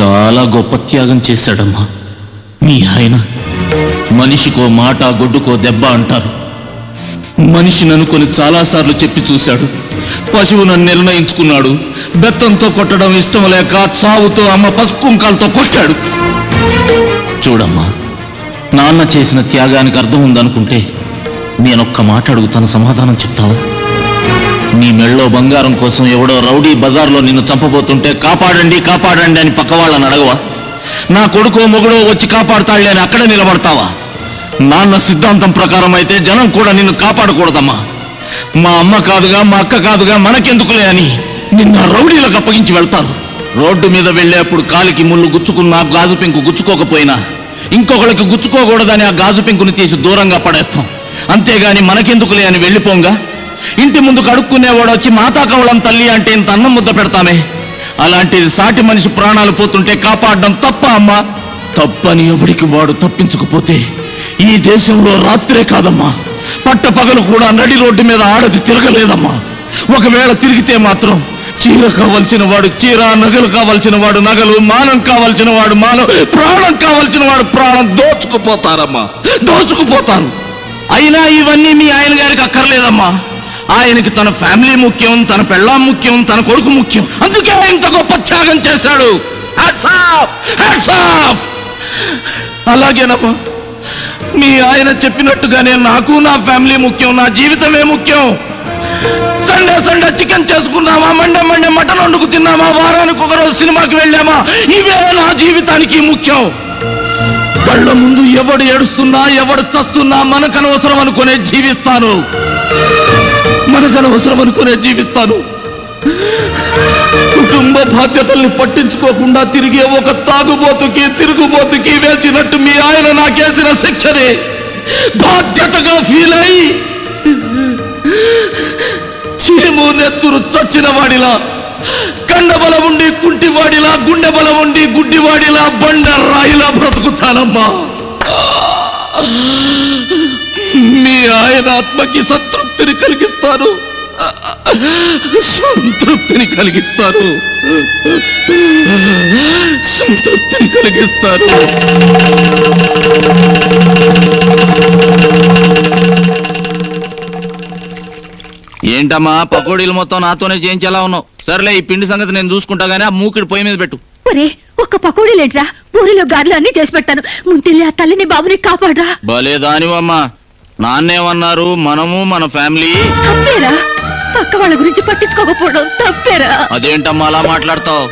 చాలా గొప్ప త్యాగం చేశాడమ్మా. మీ ఆయన మనిషికో మాట గొడ్డుకో దెబ్బ అంటారు. మనిషిని అనుకొని చాలాసార్లు చెప్పి చూశాడు. పశువును నిర్ణయించుకున్నాడు. బెత్తంతో కొట్టడం ఇష్టం లేక చావుతో అమ్మ పసుపు కుంకాలతో కొట్టాడు. చూడమ్మా నాన్న చేసిన త్యాగానికి అర్థం ఉందనుకుంటే నేనొక్క మాట అడుగుతాను సమాధానం చెప్తావా? నీ మెళ్ళో బంగారం కోసం ఎవడో రౌడీ బజార్లో నిన్ను చంపబోతుంటే కాపాడండి కాపాడండి అని పక్క వాళ్ళని అడగవా? నా కొడుకో మొగుడో వచ్చి కాపాడుతాళ్ళే అని అక్కడే నిలబడతావా? నాన్న సిద్ధాంతం ప్రకారం అయితే జనం కూడా నిన్ను కాపాడకూడదమ్మా. మా అమ్మ కాదుగా మా అక్క కాదుగా మనకెందుకులే అని నిన్న రౌడీలకు అప్పగించి వెళ్తారు. రోడ్డు మీద వెళ్ళేప్పుడు కాలికి ముళ్ళు గుచ్చుకున్నా గాజు పెంకు గుచ్చుకోకపోయినా ఇంకొకళ్ళకి గుచ్చుకోకూడదని ఆ గాజు పెంకుని తీసి దూరంగా పడేస్తాం. అంతేగాని మనకెందుకులే అని వెళ్ళిపోంగా? ఇంటి ముందు కడుక్కునేవాడు వచ్చి మాతా కవళం తల్లి అంటే ఇంత అన్నం ముద్ద పెడతామే. అలాంటిది సాటి మనిషి ప్రాణాలు పోతుంటే కాపాడడం తప్ప అమ్మా. తప్పని ఎవడికి వాడు తప్పించకపోతే ఈ దేశంలో రాత్రే కాదమ్మా. పట్ట పగలు కూడా నడి రోడ్డు మీద ఆడది తిరగలేదమ్మా. ఒకవేళ తిరిగితే మాత్రం చీర కావలసిన వాడు చీర నగలు కావలసిన వాడు నగలు మానం కావలసిన వాడు మానం ప్రాణం కావలసిన వాడు ప్రాణం దోచుకుపోతారమ్మా. దోచుకుపోతారు. అయినా ఇవన్నీ మీ ఆయన గారికి అక్కర్లేదమ్మా. ఆయనకి తన ఫ్యామిలీ ముఖ్యం తన పెళ్ళాం ముఖ్యం తన కొడుకు ముఖ్యం. అందుకే ఇంత గొప్ప త్యాగం చేశాడు. Hats off! అలాగేనమ్మా మీ ఆయన చెప్పినట్టుగానే నాకు నా ఫ్యామిలీ ముఖ్యం నా జీవితమే ముఖ్యం. సండే సండే చికెన్ చేసుకున్నామా మండే మండే మటన్ వండుకు తిన్నామా వారానికి ఒకరోజు సినిమాకి వెళ్ళామా? ఇవే నా జీవితానికి ముఖ్యం. కళ్ళ ముందు ఎవడు ఏడుస్తున్నా ఎవడు చస్తున్నా మనకనవసరం అనుకునే జీవిస్తాను. మనకనవసరం అనుకునే జీవిస్తాను. కుటుంబ బాధ్యతల్ని పట్టించుకోకుండా తిరిగే ఒక తాగుబోతుకి తిరుగుబోతుకి వేసినట్టు మీ ఆయన నాకేసిన శిక్షని బాధ్యతగా ఫీల్ అయి చీము నెత్తురు చచ్చిన వాడిలా కండబలం ఉండి కుంటివాడిలా గుండె బలం ఉండి గుడ్డివాడిలా బండ రాయిలా బ్రతుకుతానమ్మా. ఆయన ఆత్మకి సంతృప్తిని కలిగిస్తాను. సంతృప్తిని కలిగిస్తాను. సంతృప్తిని కలిగిస్తాను. ఏంటమ్మా పకోడీలు మొత్తం నాతోనే చేయించేలా ఉన్నావు? సర్లే ఈ పిండి సంగతి నేను చూసుకుంటా గానీ ఆ మూకిడి పొయ్యి మీద పెట్టు. ఒరే ఒక్క పకోడీ లేట్రా ఊరిలో గారెలు అన్ని చేసి పెట్టాను ముంతిల్లి ఆ తల్లిని బాబుని కాపాడరా. భలే దానివమ్మా. నాన్నేమన్నారు? మనము మన ఫ్యామిలీ. తప్పేరా? పక్క వాళ్ళ గురించి పట్టించుకోకపోవడం తప్పేరా? అదేంటమ్మా అలా మాట్లాడతావు?